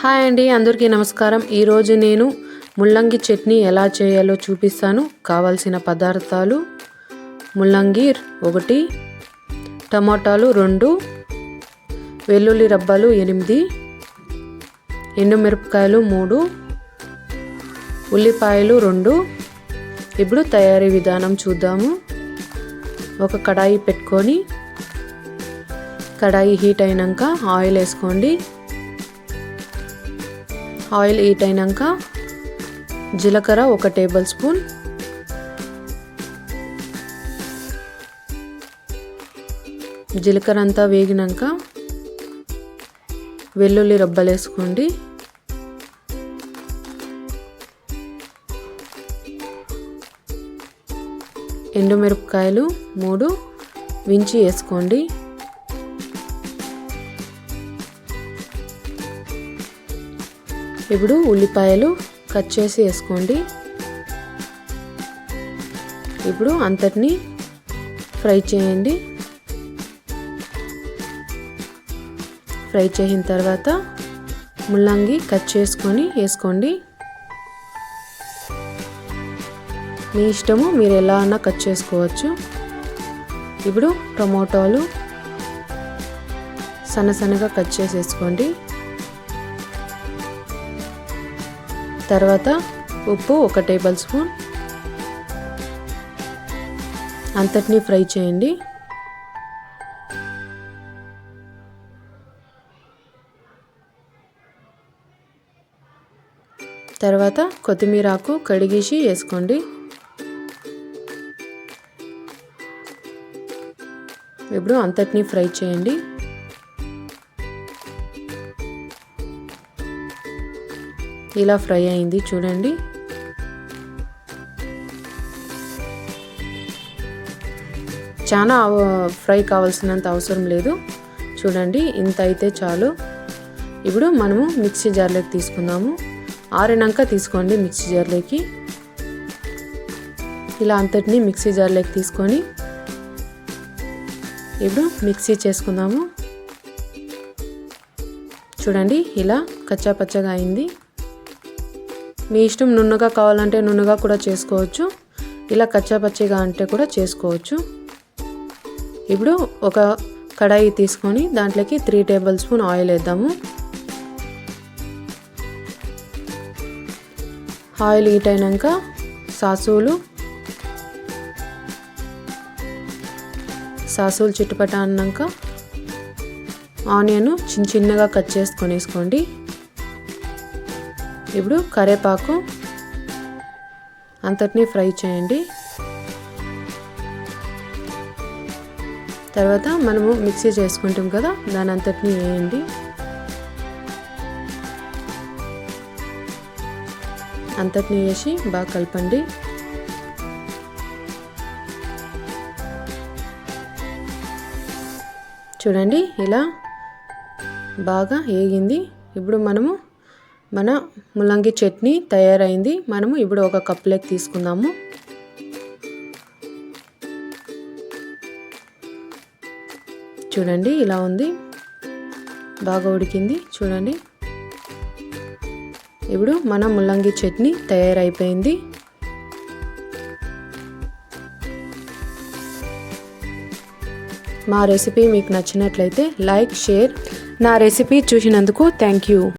Hi అండి అందరికీ నమస్కారం. ఈరోజు నేను ముల్లంగి చట్నీ ఎలా చేయాలో చూపిస్తాను. కావాల్సిన పదార్థాలు ముల్లంగి ఒకటి టమాటాలు రెండు వెల్లుల్లి రబ్బలు ఎనిమిది ఎండుమిరపకాయలు మూడు ఉల్లిపాయలు రెండు. ఇప్పుడు తయారీ విధానం చూద్దాము. ఒక కడాయి పెట్టుకొని కడాయి హీట్ అయినాక ఆయిల్ వేసుకోండి. ఆయిల్ హీట్ అయినాక జీలకర్ర ఒక టేబుల్ స్పూన్. జీలకర్ర అంతా వేగినాక వెల్లుల్లి రబ్బలు వేసుకోండి. ఎండుమిరపకాయలు మూడు వించి వేసుకోండి. ఇప్పుడు ఉల్లిపాయలు కట్ చేసి వేసుకోండి. ఇప్పుడు అంతటిని ఫ్రై చేయండి. ఫ్రై చేసిన తర్వాత ముల్లంగి కట్ చేసుకొని వేసుకోండి. మీ ఇష్టము మీరు ఎలా అన్నా కట్ చేసుకోవచ్చు. ఇప్పుడు టమోటాలు సన్న సన్నగా కట్ చేసేసుకోండి. తర్వాత ఉప్పు ఒక టేబుల్ స్పూన్. అంతటినీ ఫ్రై చేయండి. తర్వాత కొత్తిమీర ఆకు కడిగేసి వేసుకోండి. ఇప్పుడు అంతటినీ ఫ్రై చేయండి. ఇలా ఫ్రై అయింది చూడండి. చాలా ఫ్రై కావాల్సినంత అవసరం లేదు. చూడండి ఇంత అయితే చాలు. ఇప్పుడు మనము మిక్సీ జార్లోకి తీసుకుందాము. ఆరినాక తీసుకోండి మిక్సీ జార్లోకి. ఇలా అంతటిని మిక్సీ జార్లోకి తీసుకొని ఇప్పుడు మిక్సీ చేసుకుందాము. చూడండి ఇలా కచ్చా పచ్చగా అయింది. మీ ఇష్టం నున్నగా కావాలంటే నున్నగా కూడా చేసుకోవచ్చు. ఇలా కచ్చాపచ్చిగా అంటే కూడా చేసుకోవచ్చు. ఇప్పుడు ఒక కడాయి తీసుకొని దాంట్లోకి త్రీ టేబుల్ స్పూన్ ఆయిల్ వేద్దాము. ఆయిల్ హీట్ అయినాక సాసులు సాసులు చుట్టుపట్ట అన్నాక ఆనియన్ చిన్న చిన్నగా కట్ చేసుకొని వేసుకోండి ఇప్పుడు కరేపాకు. అంతటినీ ఫ్రై చేయండి. తర్వాత మనము మిక్సీ చేసుకుంటాం కదా దాని అంతటినీ వేయండి. అంతటినీ వేసి బాగా కలపండి. చూడండి ఇలా బాగా వేగింది. ఇప్పుడు మనము మన ముల్లంగి చట్నీ తయారైంది. మనము ఇప్పుడు ఒక కప్లోకి తీసుకుందాము. చూడండి ఇలా ఉంది. బాగా ఉడికింది. చూడండి. ఇప్పుడు మన ముల్లంగి చట్నీ తయారైపోయింది. మా రెసిపీ మీకు నచ్చినట్లయితే లైక్ షేర్. నా రెసిపీ చూసినందుకు థ్యాంక్ యూ.